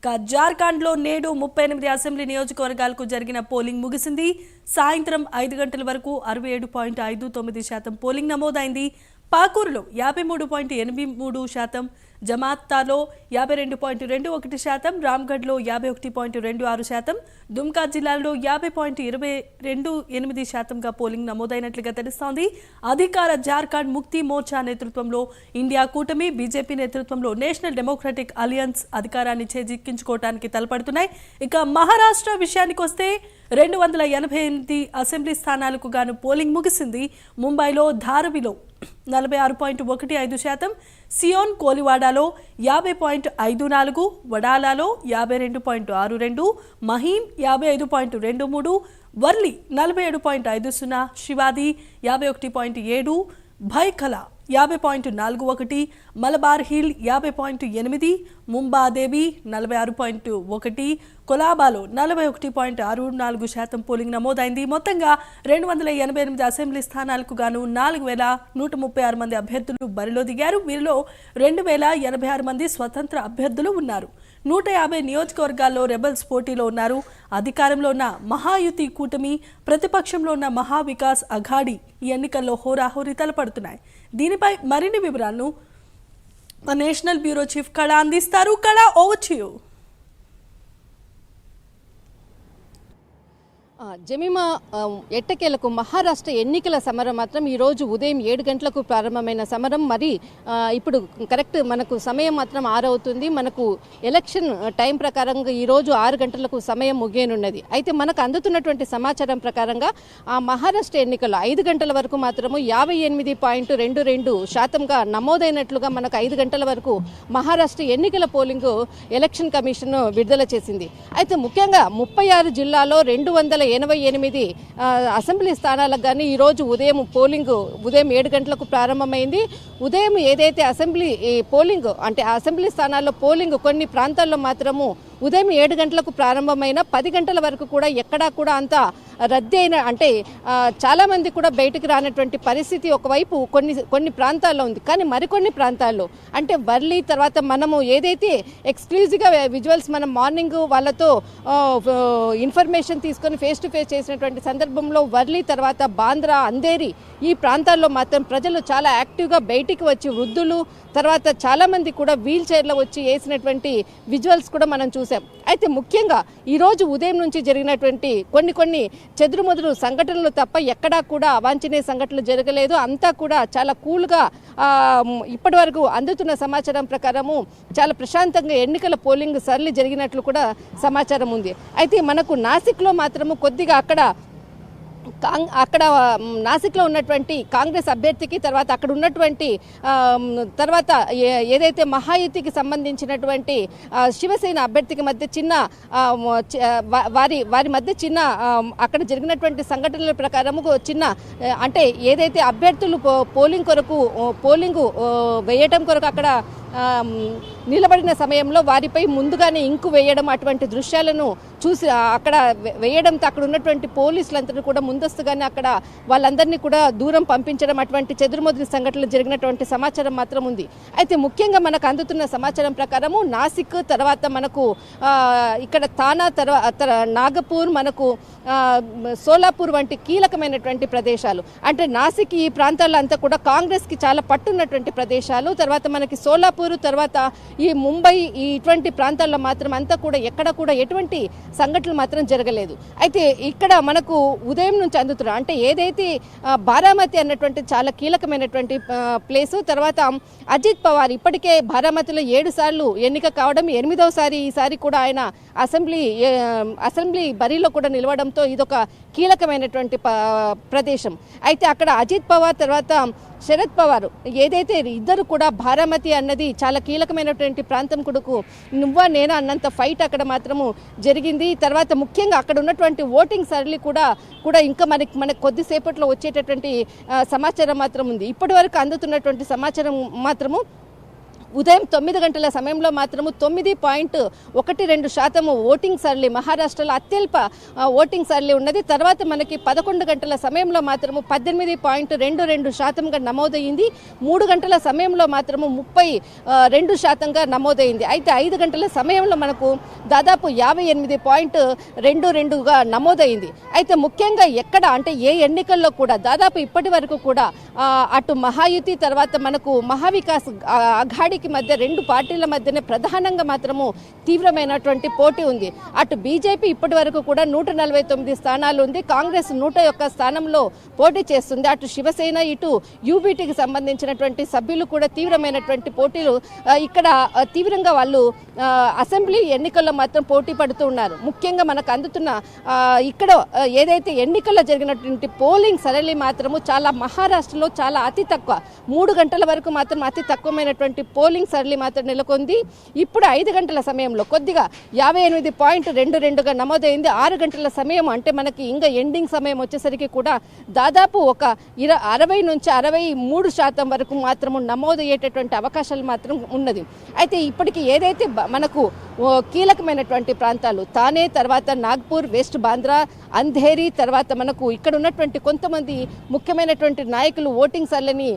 ఇక జార్ఖండ్లో నేడు ముప్పై ఎనిమిది అసెంబ్లీ నియోజకవర్గాలకు జరిగిన పోలింగ్ ముగిసింది. సాయంత్రం ఐదు గంటల వరకు అరవై ఏడు పాయింట్ ఐదు తొమ్మిది శాతం పోలింగ్ నమోదైంది. పాకూరులో యాభై మూడు పాయింట్ ఎనిమిది మూడు శాతం జమాత్తాలో యాభై రెండు పాయింట్ రెండు ఒకటి శాతం రామ్గఢ్లో యాభై ఒకటి పాయింట్ రెండు ఆరు శాతం దుమ్కా జిల్లాలో యాభై పాయింట్ ఇరవై రెండు ఎనిమిది శాతంగా పోలింగ్ నమోదైనట్లుగా తెలుస్తోంది. అధికార జార్ఖండ్ ముక్తి మోర్చా నేతృత్వంలో ఇండియా కూటమి బీజేపీ నేతృత్వంలో నేషనల్ డెమోక్రటిక్ అలియన్స్ అధికారాన్ని చేజిక్కించుకోవడానికి తలపడుతున్నాయి. ఇక మహారాష్ట్ర విషయానికి వస్తే రెండు వందల ఎనభై ఎనిమిది అసెంబ్లీ స్థానాలకు గాను పోలింగ్ ముగిసింది. ముంబైలో ధారవిలో నలభై ఆరు పాయింట్ ఒకటి ఐదు శాతం సియోన్ కోలివాడాలో యాభై పాయింట్ ఐదు నాలుగు వడాలాలో యాభై రెండు పాయింట్ ఆరు రెండు మహీం యాభై ఐదు పాయింట్ రెండు మూడు వర్లి నలభై ఏడు పాయింట్ ఐదు సున్నా శివాది యాభై ఒకటి పాయింట్ ఏడు భైఖలా యాభై పాయింట్ నాలుగు ఒకటి మలబార్ హిల్ యాభై పాయింట్ ఎనిమిది ముంబాదేవి నలభై ఆరు పాయింట్ ఒకటి కొలాబాలో నలభై ఒకటి పాయింట్ ఆరు నాలుగు శాతం పోలింగ్ నమోదైంది. మొత్తంగా రెండు వందల ఎనభై ఎనిమిది అసెంబ్లీ స్థానాలకు గాను నాలుగు వేల నూట ముప్పై ఆరు మంది అభ్యర్థులు బరిలో దిగారు. వీరిలో రెండు వేల ఎనభై ఆరు మంది స్వతంత్ర అభ్యర్థులు ఉన్నారు. నూట యాభై నియోజకవర్గాల్లో రెబల్స్ పోటీలో ఉన్నారు. అధికారంలో ఉన్న మహాయుతి కూటమి ప్రతిపక్షంలో ఉన్న మహావికాస్ అఘాడి ఈ ఎన్నికల్లో హోరాహోరీ తలపడుతున్నాయి. దీనిపై మరిన్ని వివరాలను మా నేషనల్ బ్యూరో చీఫ్ కళ అందిస్తారు. కళ ఓవచ్చు జమీమా ఎట్టకేలకు మహారాష్ట్ర ఎన్నికల సమరం మాత్రం ఈరోజు ఉదయం ఏడు గంటలకు ప్రారంభమైన సమరం. మరి ఇప్పుడు కరెక్ట్ మనకు సమయం మాత్రం ఆరవుతుంది. మనకు ఎలక్షన్ టైం ప్రకారంగా ఈరోజు ఆరు గంటలకు సమయం ముగియనున్నది. అయితే మనకు అందుతున్నటువంటి సమాచారం ప్రకారంగా ఆ మహారాష్ట్ర ఎన్నికలు ఐదు గంటల వరకు మాత్రము యాభై ఎనిమిది పాయింట్ రెండు రెండు శాతంగా నమోదైనట్లుగా మనకు ఐదు గంటల వరకు మహారాష్ట్ర ఎన్నికల పోలింగ్ ఎలక్షన్ కమిషన్ విడుదల చేసింది. అయితే ముఖ్యంగా ముప్పై ఆరు జిల్లాలో రెండు వందల ఎనభై ఎనిమిది అసెంబ్లీ స్థానాలకు కానీ ఈరోజు ఉదయం పోలింగ్ ఉదయం ఏడు గంటలకు ప్రారంభమైంది. ఉదయం ఏదైతే అసెంబ్లీ పోలింగ్ అంటే అసెంబ్లీ స్థానాల్లో పోలింగ్ కొన్ని ప్రాంతాల్లో మాత్రము ఉదయం ఏడు గంటలకు ప్రారంభమైన పది గంటల వరకు కూడా ఎక్కడా కూడా అంత రద్దీ అయిన అంటే చాలామంది కూడా బయటకు రానటువంటి పరిస్థితి ఒకవైపు కొన్ని కొన్ని ప్రాంతాల్లో ఉంది. కానీ మరికొన్ని ప్రాంతాల్లో అంటే వర్లీ తర్వాత మనము ఏదైతే ఎక్స్క్లూజివ్గా విజువల్స్ మనం మార్నింగ్ వాళ్ళతో ఇన్ఫర్మేషన్ తీసుకొని ఫేస్ టు ఫేస్ చేసినటువంటి సందర్భంలో వర్లీ తర్వాత బాంద్రా అందేరి ఈ ప్రాంతాల్లో మాత్రం ప్రజలు చాలా యాక్టివ్గా బయటికి వచ్చి వృద్ధులు తర్వాత చాలామంది కూడా వీల్ చైర్లో వచ్చి వేసినటువంటి విజువల్స్ కూడా మనం చూసాం. అయితే ముఖ్యంగా ఈరోజు ఉదయం నుంచి జరిగినటువంటి కొన్ని కొన్ని చెదురుమదురు సంఘటనలు తప్ప ఎక్కడా కూడా అవాంఛనీయ సంఘటనలు జరగలేదు. అంతా కూడా చాలా కూల్గా ఇప్పటి వరకు అందుతున్న సమాచారం ప్రకారము చాలా ప్రశాంతంగా ఎన్నికల పోలింగ్ సరళి జరిగినట్లు కూడా సమాచారం ఉంది. అయితే మనకు నాసిక్లో మాత్రము కొద్దిగా అక్కడ అక్కడ నాసిక్లో ఉన్నటువంటి కాంగ్రెస్ అభ్యర్థికి తర్వాత అక్కడ ఉన్నటువంటి తర్వాత ఏదైతే మహాయుతికి సంబంధించినటువంటి శివసేన అభ్యర్థికి మధ్య చిన్న వారి వారి మధ్య చిన్న అక్కడ జరిగినటువంటి సంఘటనల ప్రకారము చిన్న అంటే ఏదైతే అభ్యర్థులు పో- పోలింగ్ కొరకు పోలింగు పోలింగ్ వేయటం కొరకు అక్కడ నిలబడిన సమయంలో వారిపై ముందుగానే ఇంకు వేయడం అటువంటి దృశ్యాలను చూసి అక్కడ వేయడంతో అక్కడ ఉన్నటువంటి పోలీసులందరూ కూడా ముందస్తుగానే అక్కడ వాళ్ళందరినీ కూడా దూరం పంపించడం అటువంటి చెదురుమదురు సంఘటనలు జరిగినటువంటి సమాచారం మాత్రం ఉంది. అయితే ముఖ్యంగా మనకు అందుతున్న సమాచారం ప్రకారము నాసిక్ తర్వాత మనకు ఇక్కడ తానా తర్వాత నాగపూర్ మనకు సోలాపూర్ వంటి కీలకమైనటువంటి ప్రదేశాలు. అంటే నాసిక్ ఈ ప్రాంతాల్లో అంతా కూడా కాంగ్రెస్కి చాలా పట్టున్నటువంటి ప్రదేశాలు. తర్వాత మనకి సోలాపూర్ తర్వాత ఈ ముంబై ఈ ఇటువంటి ప్రాంతాల్లో మాత్రం అంతా కూడా ఎక్కడ కూడా ఎటువంటి సంఘటనలు మాత్రం జరగలేదు. అయితే ఇక్కడ మనకు ఉదయం నుంచి అందుతున్నారు అంటే ఏదైతే బారామతి అన్నటువంటి చాలా కీలకమైనటువంటి ప్లేసు తర్వాత అజిత్ పవార్ ఇప్పటికే బారామతిలో ఏడు సార్లు ఎన్నిక కావడం ఎనిమిదవసారి ఈసారి కూడా ఆయన అసెంబ్లీ అసెంబ్లీ బరిలో కూడా నిలవడంతో ఇదొక కీలకమైనటువంటి ప- ప్రదేశం. అయితే అక్కడ అజిత్ పవార్ తర్వాత శరద్ పవార్ ఏదైతే ఇద్దరు కూడా భారామతి అన్నది చాలా కీలకమైనటువంటి ప్రాంతం కొడుకు నువ్వా నేనా అన్నంత ఫైట్ అక్కడ మాత్రము జరిగింది. తర్వాత ముఖ్యంగా అక్కడ ఉన్నటువంటి ఓటింగ్ సరళి కూడా కూడా ఇంకా మనకి మనకు కొద్దిసేపట్లో వచ్చేటటువంటి సమాచారం మాత్రం ఉంది. ఇప్పటి వరకు అందుతున్నటువంటి సమాచారం మాత్రము ఉదయం తొమ్మిది గంటల సమయంలో మాత్రము తొమ్మిది పాయింట్ ఒకటి రెండు శాతము ఓటింగ్ సరళి మహారాష్ట్రలో అత్యల్ప ఓటింగ్ సరళి ఉన్నది. తర్వాత మనకి పదకొండు గంటల సమయంలో మాత్రము పద్దెనిమిది పాయింట్ రెండు రెండు శాతంగా నమోదయ్యింది. మూడు గంటల సమయంలో మాత్రము ముప్పై రెండు శాతంగా నమోదైంది అయితే ఐదు గంటల సమయంలో మనకు దాదాపు యాభై ఎనిమిది పాయింట్ రెండు రెండుగా నమోదైంది అయితే ముఖ్యంగా ఎక్కడ అంటే ఏ ఎన్నికల్లో కూడా దాదాపు ఇప్పటి వరకు కూడా అటు మహాయుతి తర్వాత మనకు మహావికాస్ అఘాడి పార్టీకి మధ్య రెండు పార్టీల మధ్యనే ప్రధానంగా మాత్రము తీవ్రమైనటువంటి పోటీ ఉంది. అటు బీజేపీ ఇప్పటి వరకు కూడా నూట నలభై తొమ్మిది స్థానాలు ఉంది. కాంగ్రెస్ నూట ఒక్క స్థానంలో పోటీ చేస్తుంది. అటు శివసేన ఇటు యూబీటీకి సంబంధించినటువంటి సభ్యులు కూడా తీవ్రమైనటువంటి పోటీలు ఇక్కడ తీవ్రంగా వాళ్ళు అసెంబ్లీ ఎన్నికల్లో మాత్రం పోటీ పడుతూ ఉన్నారు. ముఖ్యంగా మనకు అందుతున్న ఇక్కడ ఏదైతే ఎన్నికల్లో జరిగినటువంటి పోలింగ్ సరళి మాత్రము చాలా మహారాష్ట్రలో చాలా అతి తక్కువ మూడు గంటల వరకు మాత్రం అతి తక్కువమైనటువంటి పోలింగ్ సరళి మాత్రం నెలకొంది. ఇప్పుడు ఐదు గంటల సమయంలో కొద్దిగా యాభై ఎనిమిది పాయింట్ రెండు రెండుగా నమోదైంది. ఆరు గంటల సమయం అంటే మనకి ఇంకా ఎండింగ్ సమయం వచ్చేసరికి కూడా దాదాపు ఒక ఇర అరవై నుంచి అరవై మూడు శాతం వరకు మాత్రము నమోదయ్యేటటువంటి అవకాశాలు మాత్రం ఉన్నది. అయితే ఇప్పటికి ఏదైతే మనకు ఓ, కీలకమైనటువంటి ప్రాంతాలు తానే తర్వాత నాగ్పూర్ వెస్ట్ బాంద్రా అంధేరి తర్వాత మనకు ఇక్కడ ఉన్నటువంటి కొంతమంది ముఖ్యమైనటువంటి నాయకులు ఓటింగ్ సర్లని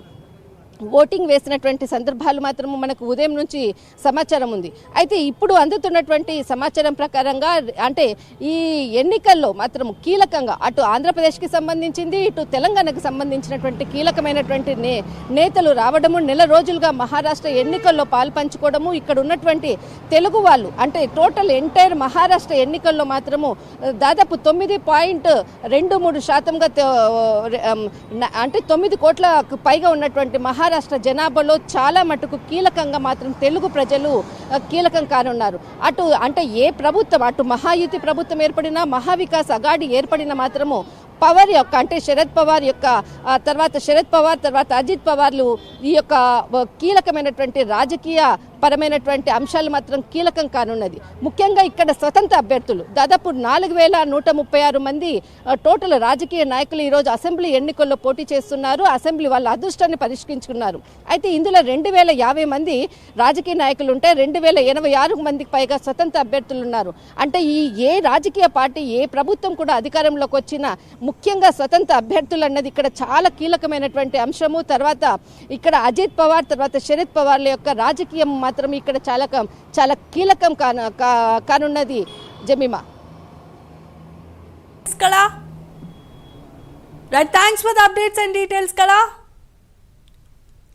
ఓటింగ్ వేసినటువంటి సందర్భాలు మాత్రము మనకు ఉదయం నుంచి సమాచారం ఉంది. అయితే ఇప్పుడు అందుతున్నటువంటి సమాచారం ప్రకారంగా అంటే ఈ ఎన్నికల్లో మాత్రం కీలకంగా అటు ఆంధ్రప్రదేశ్కి సంబంధించింది ఇటు తెలంగాణకు సంబంధించినటువంటి కీలకమైనటువంటి నే నేతలు రావడము నెల రోజులుగా మహారాష్ట్ర ఎన్నికల్లో పాల్పంచుకోవడము ఇక్కడ ఉన్నటువంటి తెలుగు వాళ్ళు అంటే టోటల్ ఎంటైర్ మహారాష్ట్ర ఎన్నికల్లో మాత్రము దాదాపు తొమ్మిది పాయింట్ రెండు మూడు శాతంగా అంటే తొమ్మిది కోట్లకు పైగా ఉన్నటువంటి మహారాష్ట్ర జనాభాలో చాలా మటుకు కీలకంగా మాత్రం తెలుగు ప్రజలు కీలకం కానున్నారు. అటు అంటే ఏ ప్రభుత్వం అటు మహాయుతి ప్రభుత్వం ఏర్పడినా మహావికాస్ అగాడి ఏర్పడిన మాత్రము పవర్ యొక్క అంటే శరద్ పవార్ యొక్క తర్వాత శరద్ పవార్ తర్వాత అజిత్ పవార్లు ఈ యొక్క కీలకమైనటువంటి రాజకీయ పరమైనటువంటి అంశాలు మాత్రం కీలకం కానున్నది. ముఖ్యంగా ఇక్కడ స్వతంత్ర అభ్యర్థులు. దాదాపు నాలుగు వేల నూట ముప్పై ఆరు మంది టోటల్ రాజకీయ నాయకులు ఈరోజు అసెంబ్లీ ఎన్నికల్లో పోటీ చేస్తున్నారు. అసెంబ్లీ వాళ్ళ అదృష్టాన్ని పరిష్కరించుకున్నారు. అయితే ఇందులో రెండు వేల యాభై మంది రాజకీయ నాయకులు ఉంటే రెండు వేల ఎనభై ఆరు మందికి పైగా స్వతంత్ర అభ్యర్థులు ఉన్నారు. అంటే ఈ ఏ రాజకీయ పార్టీ ఏ ప్రభుత్వం కూడా అధికారంలోకి వచ్చినా ముఖ్యంగా స్వతంత్ర అభ్యర్థులు అన్నది ఇక్కడ చాలా కీలకమైనటువంటి అంశము. తర్వాత ఇక్కడ అజిత్ పవార్ తర్వాత శరద్ పవార్ల యొక్క రాజకీయం మాత్రం ఇక్కడ చాలా చాలా కీలకం కాను కా- కానున్నది Jemima. Right thanks for the updates and details కళా